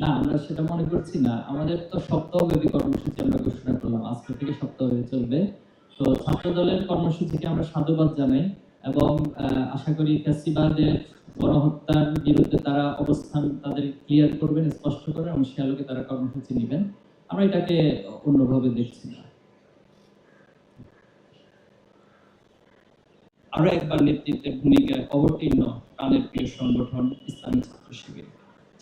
না, আমরা সেটা মনে করছি না। আমাদের তো সপ্তাহব্যাপী কর্মসূচি আমরা ঘোষণা করলাম। আজকে থেকে সপ্তাহব্যাপী চলবে। তো ছাত্র দলের কর্মসূচিকে আমরা সাধুবাদ জানাই এবং আশা করি ফ্যাসিবাদের গণহত্যার বিরুদ্ধে তারা অবস্থান তাদের ক্লিয়ার করবেন, স্পষ্ট করবেন এবং সে আলোকে তারা কর্মসূচি নেবেন। আমরা এটাকে অন্যভাবে দেখছি না। আরও একবার নেতৃত্বের ভূমিকায় অবতীর্ণ প্রাণের প্রিয় সংগঠন ইসলামী ছাত্র শিবির।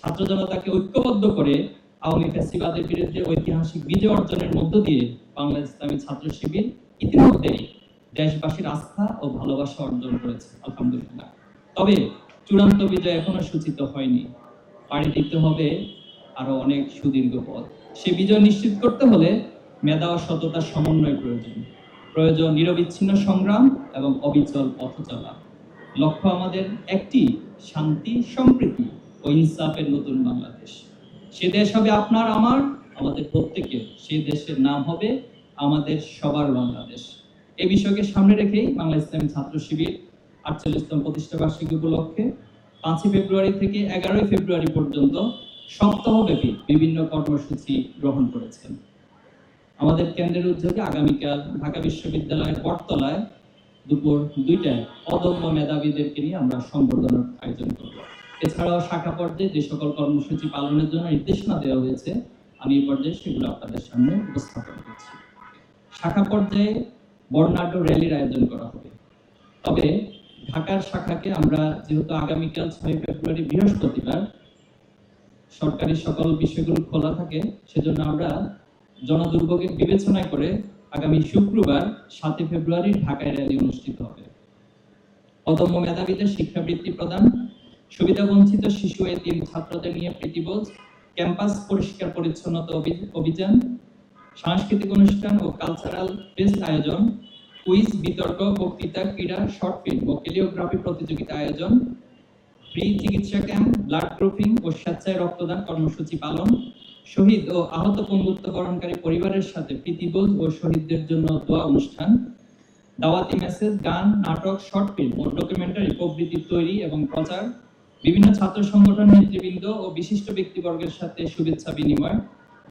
ছাত্র জনতাকে ঐক্যবদ্ধ করে আওয়ামী ফ্যাসিবাদের বিরুদ্ধে ঐতিহাসিক বিজয় অর্জনের মধ্য দিয়ে বাংলা ইসলামী ছাত্র শিবির ইতিমধ্যেই দেশবাসীর আস্থা ও ভালোবাসা অর্জন করেছে, আলহামদুলিল্লাহ। তবে চূড়ান্ত বিজয় এখনও সূচিত হয়নি। পাড়ি দিতে হবে আরও অনেক সুদীর্ঘ পথ। সে বিজয় নিশ্চিত করতে হলে মেধা ও সততার সমন্বয় প্রয়োজন। প্রয়োজন নিরবিচ্ছিন্ন সংগ্রাম এবং অবিচল পথ চলা লক্ষ্য আমাদের একটি, শান্তি, সম্প্রীতি। ও ইনসাফের নতুন বাংলাদেশ। সে দেশ হবে আপনার, আমার, আমাদের প্রত্যেকের। সেই দেশের নাম হবে আমাদের সবার বাংলাদেশ। এই বিষয়কে সামনে রেখেই বাংলা ইসলামী ছাত্র শিবির আটচল্লিশতম প্রতিষ্ঠা বার্ষিকী উপলক্ষে পাঁচই ফেব্রুয়ারি থেকে এগারোই ফেব্রুয়ারি পর্যন্ত সপ্তাহব্যাপী বিভিন্ন কর্মসূচি গ্রহণ করেছেন। আমাদের কেন্দ্রের উদ্যোগে আগামীকাল ঢাকা বিশ্ববিদ্যালয়ের বটতলায় দুপুর দুইটায় অদম্য মেধাবীদেরকে নিয়ে আমরা সংবর্ধনার আয়োজন করব। এছাড়াও শাখা পর্যায়ে যে সকল কর্মসূচি পালনের জন্য নির্দেশনা দেওয়া হয়েছে, আমি এই পর্যায়ে সেগুলো আপনাদের সামনে উপস্থাপন করছি। শাখা পর্যায়ে বর্ণাঢ্য র্যালির আয়োজন করা হবে। তবে ঢাকার শাখাকে আমরা যেহেতু আগামীকাল ছয় ফেব্রুয়ারি বৃহস্পতিবার, সরকারি সকল বিষয়গুলো খোলা থাকে, সেজন্য আমরা জনদুর্ভোগের বিবেচনায় করে আগামী শুক্রবার সাতই ফেব্রুয়ারি ঢাকায় র্যালি অনুষ্ঠিত হবে। অদম্য মেধাবীদের শিক্ষাবৃত্তি প্রদান সুবিধা বঞ্চিত শিশু এতিম ছাত্রদের নিয়ে প্রীতিবোধ ক্যাম্পাস পরিষ্কার পরিচ্ছন্নতা অভিযান, সাংস্কৃতিক অনুষ্ঠান ও কালচারাল ফেস্ট আয়োজন কুইজ বিতর্ক, বক্তৃতা, ক্রীড়া শর্ট ফিল্ম ও কেলিওগ্রাফি প্রতিযোগিতা আয়োজন ফ্রি চিকিৎসা ক্যাম্প ব্লাড গ্রুপিং ও স্বেচ্ছায় রক্তদান কর্মসূচি পালন, শহীদ ও আহত পঙ্গুত্বকরণকারী পরিবারের সাথে প্রীতিবোধ ও শহীদদের জন্য দোয়া অনুষ্ঠান, দাওয়াতি মেসেজ গান, নাটক শর্ট ফিল্ম ও ডকুমেন্টারি প্রবৃত্তি তৈরি এবং প্রচার বিভিন্ন ছাত্র সংগঠন নেতৃবৃন্দ ও বিশিষ্ট ব্যক্তিবর্গের সাথে শুভেচ্ছা বিনিময়,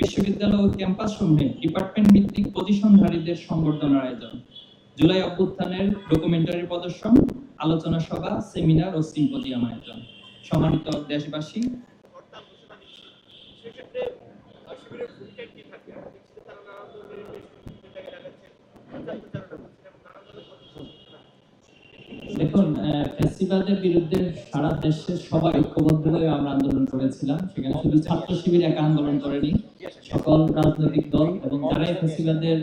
বিশ্ববিদ্যালয় ও ক্যাম্পাস সমূহে ডিপার্টমেন্ট ভিত্তিক পজিশনধারীদের সংবর্ধনার আয়োজন, জুলাই অভ্যুত্থানের ডকুমেন্টারি প্রদর্শন, আলোচনা সভা, সেমিনার ও সিম্পোজিয়াম আয়োজন। সম্মানিত দেশবাসী শিবিরের ভূমিকা কি থাকে? তারা বেশ ভূমিকাকে দেখাচ্ছেন প্রচার প্রচারণা করছেন এবং নানা ধরনের কর্মসূচি চালাচ্ছেন। দেখুন ফ্যাসিবাদের বিরুদ্ধে সারা দেশে সবাই ঐক্যবদ্ধভাবে আমরা আন্দোলন করেছিলাম। সেখানে শুধু ছাত্র শিবির একা আন্দোলন করেনি, সকল রাজনৈতিক দল এবং যারা এই ফ্যাসিবাদের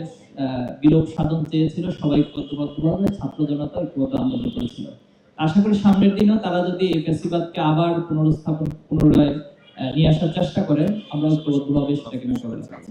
বিলোপ সাধন চেয়েছিল, সবাই ঐক্যবদ্ধভাবে ছাত্র জনতা ঐক্যবদ্ধ আন্দোলন করেছিল। আশা করি সামনের দিনেও তারা যদি এই ফ্যাসিবাদকে আবার পুনরুস্থাপন পুনরায় নিয়ে আসার চেষ্টা করে, আমরা ঐক্যবদ্ধভাবে সেটাকে মোকাবেলা করব।